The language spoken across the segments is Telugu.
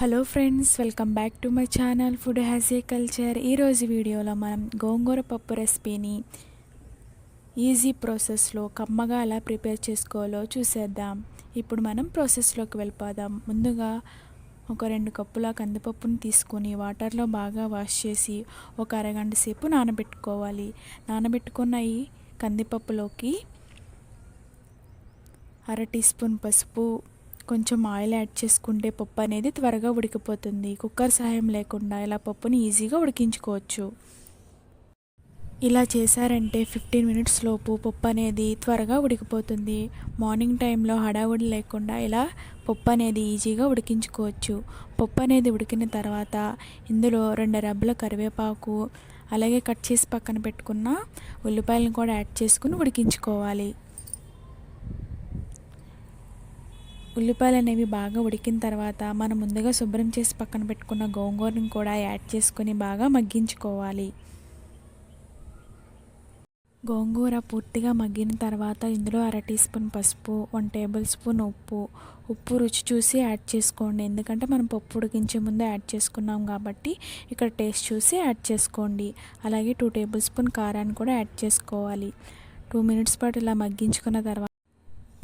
Hello friends welcome back to my channel food has a culture ఈరోజు వీడియోలో మనం గోంగూర పప్పు రెసిపీని ఈజీ ప్రాసెస్లో కమ్మగా ఎలా ప్రిపేర్ చేసుకోవాలో చూసేద్దాం. ఇప్పుడు మనం ప్రాసెస్లోకి వెళ్ళిపోదాం. ముందుగా ఒక రెండు కప్పుల కందిపప్పును తీసుకొని వాటర్లో బాగా వాష్ చేసి ఒక అరగంట సేపు నానబెట్టుకోవాలి. నానబెట్టుకున్న ఈ కందిపప్పులోకి అర టీ స్పూన్ పసుపు కొంచెం ఆయిల్ యాడ్ చేసుకుంటే పప్పు అనేది త్వరగా ఉడికిపోతుంది. కుక్కర్ సహాయం లేకుండా ఇలా పప్పుని ఈజీగా ఉడికించుకోవచ్చు. ఇలా చేశారంటే ఫిఫ్టీన్ మినిట్స్ లోపు పప్పు అనేది త్వరగా ఉడికిపోతుంది. మార్నింగ్ టైంలో హడావుడి లేకుండా ఇలా పప్పు అనేది ఈజీగా ఉడికించుకోవచ్చు. పప్పు అనేది ఉడికిన తర్వాత ఇందులో రెండు రబ్బల కరివేపాకు అలాగే కట్ చేసి పక్కన పెట్టుకున్న ఉల్లిపాయలను కూడా యాడ్ చేసుకుని ఉడికించుకోవాలి. ఉల్లిపాయలు అనేవి బాగా ఉడికిన తర్వాత మనం ముందుగా శుభ్రం చేసి పక్కన పెట్టుకున్న గోంగూరని కూడా యాడ్ చేసుకొని బాగా మగ్గించుకోవాలి. గోంగూర పూర్తిగా మగ్గిన తర్వాత ఇందులో అర టీ స్పూన్ పసుపు వన్ టేబుల్ స్పూన్ ఉప్పు. ఉప్పు రుచి చూసి యాడ్ చేసుకోండి. ఎందుకంటే మనం పప్పు ఉడికించే ముందు యాడ్ చేసుకున్నాం కాబట్టి ఇక్కడ టేస్ట్ చూసి యాడ్ చేసుకోండి. అలాగే టూ టేబుల్ స్పూన్ కారాన్ని కూడా యాడ్ చేసుకోవాలి. టూ మినిట్స్ పాటు ఇలా మగ్గించుకున్న తర్వాత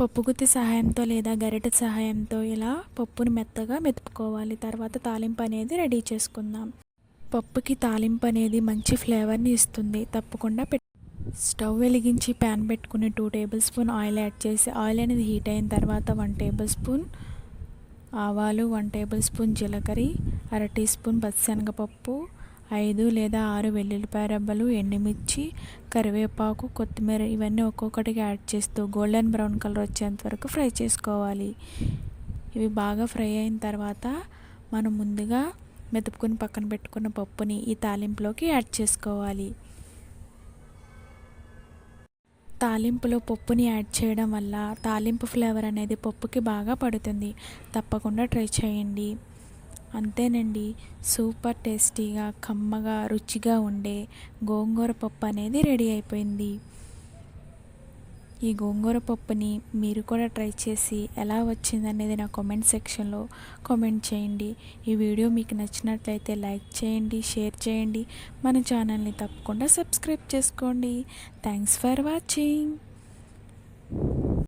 పప్పు గుత్తి సహాయంతో లేదా గరిటె సహాయంతో ఇలా పప్పును మెత్తగా మెతుపుకోవాలి తర్వాత తాలింపు అనేది రెడీ చేసుకుందాం. పప్పుకి తాలింపు అనేది మంచి ఫ్లేవర్ని ఇస్తుంది. తప్పకుండా పెట్ స్టవ్ వెలిగించి ప్యాన్ పెట్టుకుని two tablespoon oil add చేసి ఆయిల్ అనేది హీట్ అయిన తర్వాత వన్ టేబుల్ స్పూన్ ఆవాలు వన్ టేబుల్ స్పూన్ జీలకర్ర అర టీ స్పూన్ పచ్చిశనగపప్పు ఐదు లేదా ఆరు వెల్లుల్లిపాయ రబ్బలు ఎండుమిర్చి కరివేపాకు కొత్తిమీర ఇవన్నీ ఒక్కొక్కటిగా యాడ్ చేస్తూ గోల్డెన్ బ్రౌన్ కలర్ వచ్చేంత వరకు ఫ్రై చేసుకోవాలి. ఇవి బాగా ఫ్రై అయిన తర్వాత మనం ముందుగా మెతుపుకొని పక్కన పెట్టుకున్న పప్పుని ఈ తాలింపులోకి యాడ్ చేసుకోవాలి. తాలింపులో పప్పుని యాడ్ చేయడం వల్ల తాలింపు ఫ్లేవర్ అనేది పప్పుకి బాగా పడుతుంది. తప్పకుండా ట్రై చేయండి. అంతేనండి. సూపర్ టేస్టీగా కమ్మగా రుచిగా ఉండే గోంగూర పప్పు అనేది రెడీ అయిపోయింది. ఈ గోంగూర పప్పుని మీరు కూడా ట్రై చేసి ఎలా వచ్చిందనేది నా కామెంట్ సెక్షన్లో కామెంట్ చేయండి. ఈ వీడియో మీకు నచ్చినట్లయితే లైక్ చేయండి షేర్ చేయండి. మన ఛానల్ని తప్పకుండా సబ్స్క్రైబ్ చేసుకోండి. Thanks for watching.